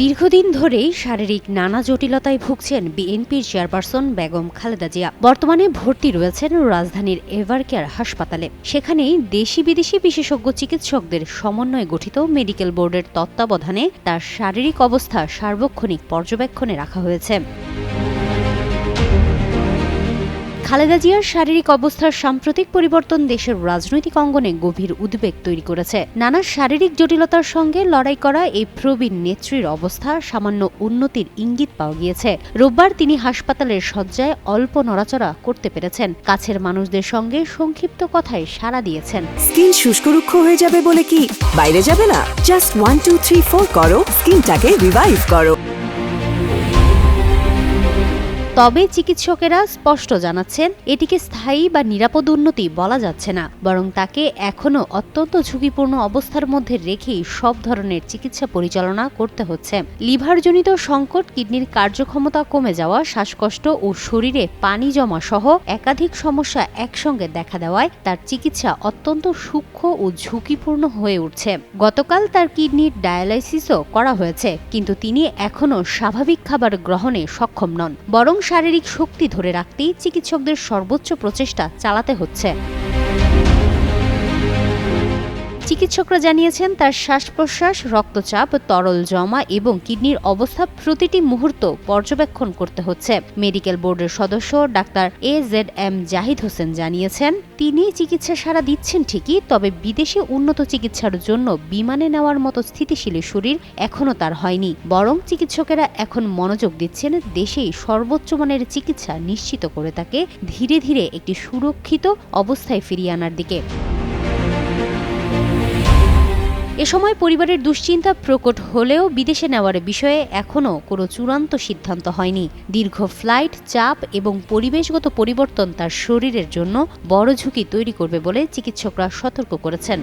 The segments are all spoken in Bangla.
দীর্ঘদিন ধরেই শারীরিক নানা জটিলতায় ভুগছেন বিএনপির চেয়ারপারসন বেগম খালেদা জিয়া। বর্তমানে ভর্তি রয়েছেন রাজধানীর এভারকেয়ার হাসপাতালে। সেখানেই দেশি বিদেশি বিশেষজ্ঞ চিকিৎসকদের সমন্বয়ে গঠিত মেডিকেল বোর্ডের তত্ত্বাবধানে তার শারীরিক অবস্থা সার্বক্ষণিক পর্যবেক্ষণে রাখা হয়েছে। খালেদা জিয়ার শারীরিক অবস্থার সাম্প্রতিক পরিবর্তন দেশের রাজনৈতিক অঙ্গনে গভীর উদ্বেগ তৈরি করেছে। নানা শারীরিক জটিলতার সঙ্গে লড়াই করা এই প্রবীণ নেত্রীর অবস্থা সামান্য উন্নতির ইঙ্গিত পাওয়া গিয়েছে। রোববার তিনি হাসপাতালের শয্যায় অল্প নড়াচড়া করতে পেরেছেন। কাছের মানুষদের সঙ্গে সংক্ষিপ্ত কথায় সাড়া দিয়েছেন। স্কিন শুষ্ক রুক্ষ হয়ে যাবে বলে কি? বাইরে যাবে না। Just one, two, three, four করো। স্কিনটাকে রিভাইভ করো। তবে চিকিৎসকেরা স্পষ্ট জানাচ্ছেন, এটিকে স্থায়ী বা নিরাপদ উন্নতি বলা যাচ্ছে না, বরং তাকে এখনও অত্যন্ত ঝুঁকিপূর্ণ অবস্থার মধ্যে রেখেই সব ধরনের চিকিৎসা পরিচালনা করতে হচ্ছে। লিভারজনিত সংকট, কিডনির কার্যক্ষমতা কমে যাওয়া, শ্বাসকষ্ট ও শরীরে পানি জমা সহ একাধিক সমস্যা একসঙ্গে দেখা দেওয়ায় তার চিকিৎসা অত্যন্ত সূক্ষ্ম ও ঝুঁকিপূর্ণ হয়ে উঠছে। গতকাল তার কিডনির ডায়ালাইসিসও করা হয়েছে, কিন্তু তিনি এখনও স্বাভাবিক খাবার গ্রহণে সক্ষম নন, বরং শারীরিক শক্তি ধরে রাখতেই চিকিৎসকদের সর্বোচ্চ প্রচেষ্টা চালাতে হচ্ছে। চিকিৎসকরা জানিয়েছেন, তার শ্বাস প্রশ্বাস রক্তচাপ, তরল জমা এবং কিডনির অবস্থা প্রতিটি মুহূর্ত পর্যবেক্ষণ করতে হচ্ছে। মেডিকেল বোর্ডের সদস্য doctor A Z M Zahid Hossain জানিয়েছেন, তিনি চিকিৎসা সারা দিচ্ছেন ঠিকই, তবে বিদেশে উন্নত চিকিৎসার জন্য বিমানে নেওয়ার মতো স্থিতিশীল শরীর এখনও তার হয়নি। বরং চিকিৎসকেরা এখন মনোযোগ দিচ্ছেন, দেশেই সর্বোচ্চ মানের চিকিৎসা নিশ্চিত করে তাকে ধীরে ধীরে একটি সুরক্ষিত অবস্থায় ফিরিয়ে আনার দিকে। এ সময় পরিবারের দুশ্চিন্তা প্রকট হলেও বিদেশে নেওয়ার বিষয়ে এখনও কোনো চূড়ান্ত সিদ্ধান্ত হয়নি। দীর্ঘ ফ্লাইট, চাপ এবং পরিবেশগত পরিবর্তন তার শরীরের জন্য বড় ঝুঁকি তৈরি করবে বলে চিকিৎসকরা সতর্ক করেছেন।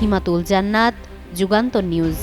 হিমাতুল জান্নাত যুগান্ত নিউজ।